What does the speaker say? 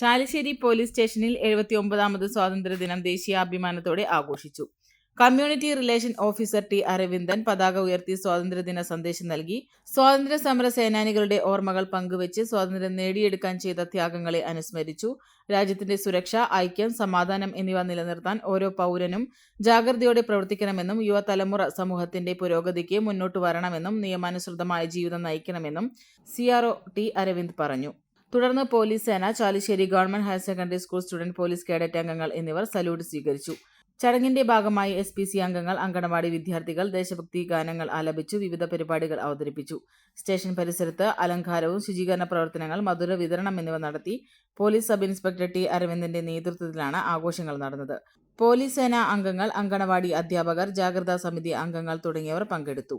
Chalissery police സ്റ്റേഷനിൽ എഴുപത്തി ഒമ്പതാമത് സ്വാതന്ത്ര്യദിനം ദേശീയാഭിമാനത്തോടെ ആഘോഷിച്ചു. Community relation officer T Aravindan പതാക ഉയർത്തി സ്വാതന്ത്ര്യദിന സന്ദേശം നൽകി. സ്വാതന്ത്ര്യ സമര സേനാനികളുടെ ഓർമ്മകൾ പങ്കുവച്ച് സ്വാതന്ത്ര്യം നേടിയെടുക്കാൻ ചെയ്ത ത്യാഗങ്ങളെ അനുസ്മരിച്ചു. രാജ്യത്തിന്റെ സുരക്ഷ ഐക്യം സമാധാനം എന്നിവ നിലനിർത്താൻ ഓരോ പൗരനും ജാഗ്രതയോടെ പ്രവർത്തിക്കണമെന്നും യുവതലമുറ സമൂഹത്തിന്റെ പുരോഗതിക്ക് മുന്നോട്ട് വരണമെന്നും നിയമാനുസൃതമായ ജീവിതം നയിക്കണമെന്നും സിആർഒ ടി അരവിന്ദ് പറഞ്ഞു. തുടർന്ന് പോലീസ് സേന Chalissery government higher secondary school student police cadet അംഗങ്ങൾ എന്നിവർ സല്യൂട്ട് സ്വീകരിച്ചു. ചടങ്ങിന്റെ ഭാഗമായി എസ് പി സി അംഗങ്ങൾ അങ്കണവാടി വിദ്യാർത്ഥികൾ ദേശഭക്തി ഗാനങ്ങൾ ആലപിച്ചു വിവിധ പരിപാടികൾ അവതരിപ്പിച്ചു. സ്റ്റേഷൻ പരിസരത്ത് അലങ്കാരവും ശുചീകരണ പ്രവർത്തനങ്ങൾ മധുര വിതരണം എന്നിവ നടത്തി പോലീസ് സബ് ഇൻസ്പെക്ടർ ടി അരവിന്ദന്റെ നേതൃത്വത്തിലാണ് ആഘോഷങ്ങൾ നടന്നത്. പോലീസ് സേനാ അംഗങ്ങൾ അങ്കണവാടി അധ്യാപകർ ജാഗ്രതാ സമിതി അംഗങ്ങൾ തുടങ്ങിയവർ പങ്കെടുത്തു.